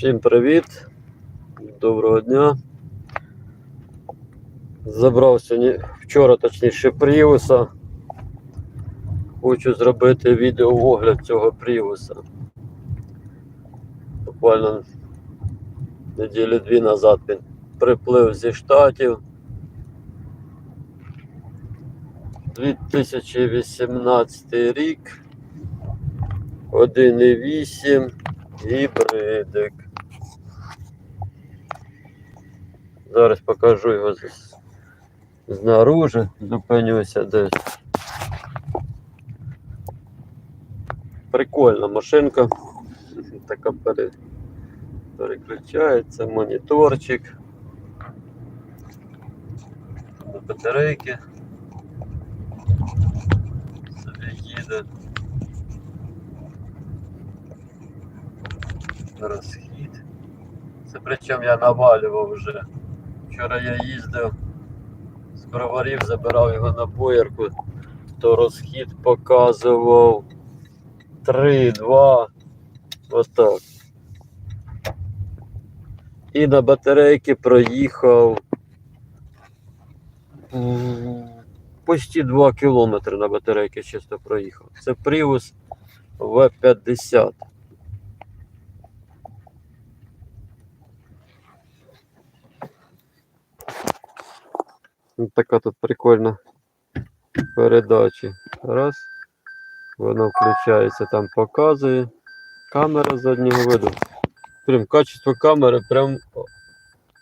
Всім привіт, доброго дня. Забрав сьогодні вчора, точніше, Пріуса. Хочу зробити відеоогляд цього Пріуса. Буквально неділі дві назад він приплив зі штатів. 2018 рік. 1,8 гібридик. Зараз покажу його з- знаружи, зупинюся десь. Прикольна машинка. Така пере... переключається, моніторчик. Батарейки. Собі їде. Розхід. Це причому я навалював вже. Вчора я їздив з броварів, забирав його на боярку, то розхід показував 3-2. Отак. І на батарейки проїхав почти 2 кілометри на батарейки чисто проїхав. Це Prius V50. Така тут прикольна передача. Раз. Вона включається, там показує. Камера заднього виду. Прям качество камери прям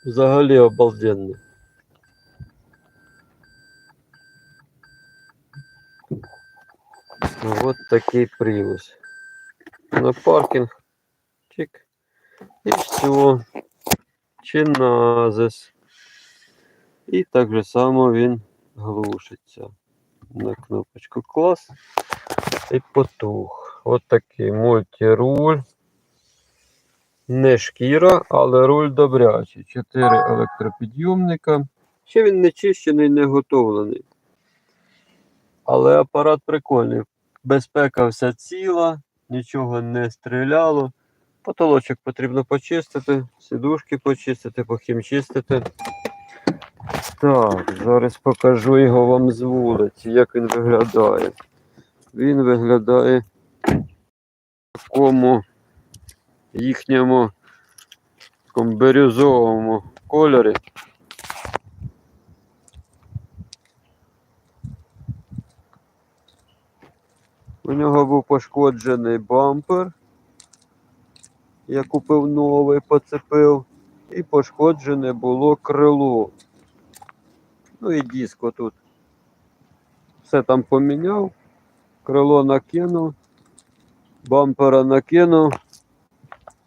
взагалі обалденне. Вот такий привоз. На паркінг. Чик. І все. Чиназис. І так же само він глушиться на кнопочку клас і потух. От такий мультируль. Не шкіра, але руль добрячий. Чотири електропідйомника. Ще він не чищений, не готовлений. Але апарат прикольний. Безпека вся ціла, нічого не стріляло. Потолочок потрібно почистити, сідушки почистити, похімчистити. Так, зараз покажу його вам з вулиці, як він виглядає. Він виглядає в такому їхньому такому бірюзовому кольорі. У нього був пошкоджений бампер. Я купив новий, поцепив, і пошкоджене було крило. Ну і диск отут. Все там поміняв, крило накинув, бампера накинув.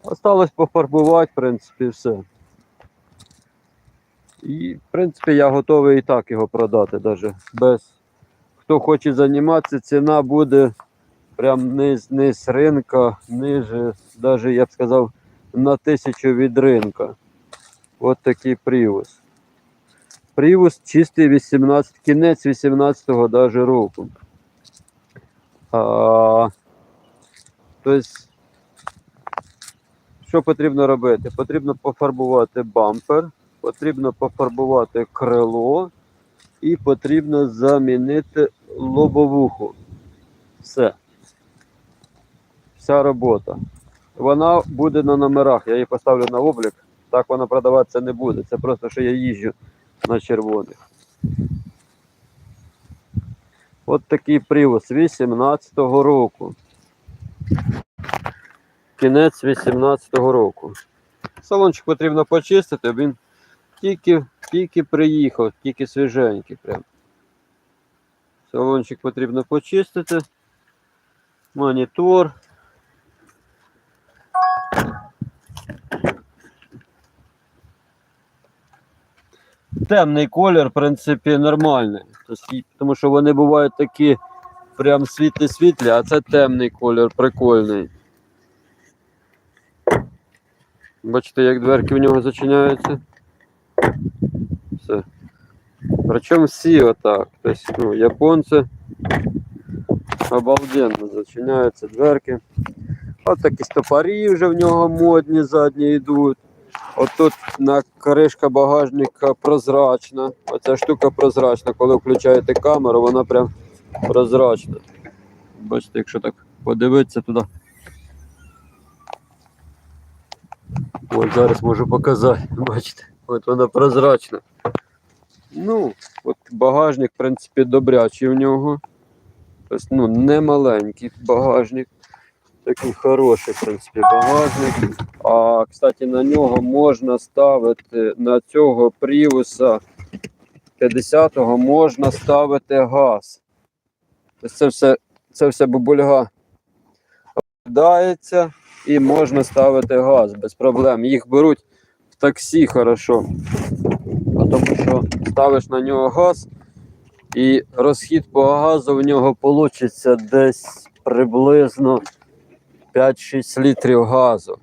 Осталось пофарбувати, в принципі, все. І, в принципі, я готовий і так його продати, навіть без. Хто хоче займатися, ціна буде прям низ, низ ринка, ниже, навіть я б сказав, на тисячу від ринка. От такий привоз. Привоз чистий 18, кінець 18-го даже року. А, тобто, що потрібно робити? Потрібно пофарбувати бампер, потрібно пофарбувати крило і потрібно замінити лобовуху. Все. Вся робота. Вона буде на номерах. Я її поставлю на облік. Так вона продаватися не буде. Це просто що я їжджу на червоних. От такий привоз 18-го року. Кінець 18-го року. Салончик потрібно почистити, він тільки, тільки приїхав, тільки свіженький прям. Салончик потрібно почистити. Монітор. Темний колір, в принципі, нормальний. Тому що вони бувають такі прям світлі-світлі, а це темний колір, прикольний. Бачите, як дверки в нього зачиняються. Все. Причому всі отак. Тобто, ну, японці обалденно зачиняються дверки. От такі стопарі вже в нього модні задні йдуть. От тут на кришка багажника прозрачна. Оця штука прозрачна. Коли включаєте камеру, вона прям прозрачна. Бачите, якщо так подивитися туди. Ось зараз можу показати. Бачите, от вона прозрачна. Ну, от багажник, в принципі, добрячий в нього. Тобто, ну, не маленький багажник. Такий хороший, в принципі, багажник. А, кстати, на нього можна ставити на цього прівуса 50-го можна ставити газ. Це все, це все бубульга вдається і можна ставити газ без проблем. Їх беруть в таксі хорошо. Тому що ставиш на нього газ, і розхід по газу в нього вийде десь приблизно 5-6 літрів газу.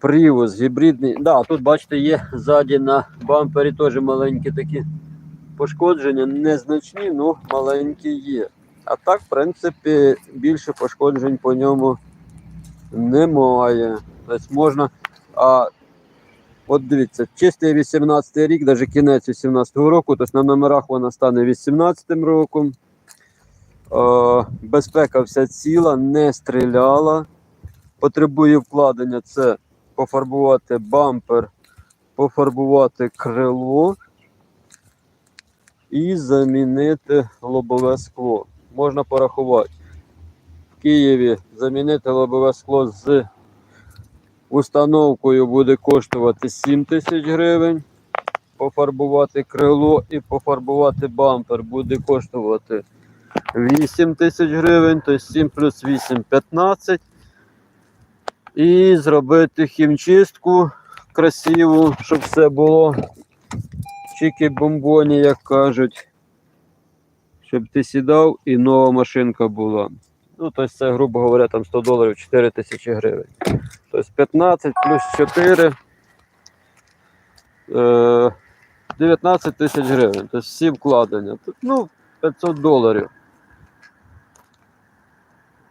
Привоз гібридний. Да, тут бачите, є ззаді на бампері теж маленькі такі пошкодження, незначні, але маленькі є. А так, в принципі, більше пошкоджень по ньому немає. Тобто можна. А, от дивіться, чистий 18 рік, навіть кінець 18-го року, тобто на номерах вона стане 18 м роком. Е, безпека вся ціла, не стріляла. Потребує вкладення це пофарбувати бампер, пофарбувати крило і замінити лобове скло. Можна порахувати. В Києві замінити лобове скло з установкою буде коштувати 7 тисяч гривень. Пофарбувати крило і пофарбувати бампер буде коштувати 8 тисяч гривень, тобто 7 плюс 8 15. І зробити хімчистку красиву, щоб все було чики бомбоні, як кажуть. Щоб ти сідав і нова машинка була. Ну, тобто це, грубо говоря, там 100 доларів 4 тисячі гривень. Тобто 15 плюс 4. Е, 19 тисяч гривень. Тобто всі вкладення. Ну, 500 доларів.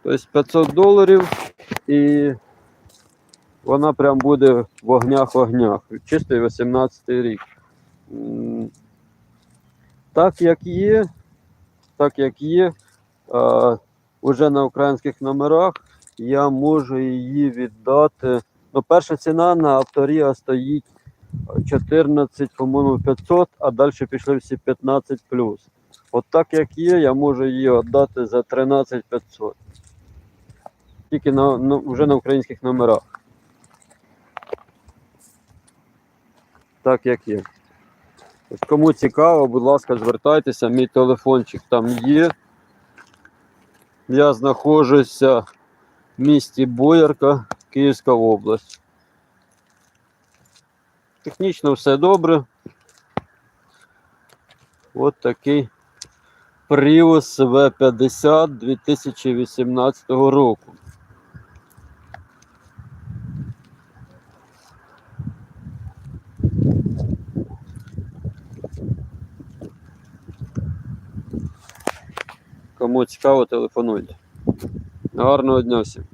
Тобто 500 доларів і вона прям буде в вогнях-вогнях. Чистий 18 рік. Так як є, так як є, а, уже на українських номерах я можу її віддати. Ну, перша ціна на авторія стоїть 14, по-моєму, 500, а далі пішли всі 15 От так як є, я можу її віддати за 13 500. Тільки на, на, вже на українських номерах. Так як є. Кому цікаво, будь ласка, звертайтеся, мій телефончик там є. Я знаходжуся в місті Боярка, Київська область. Технічно все добре. От такий Prius V50 2018 року. Кому цікаво, телефонуйте. Гарного дня всім.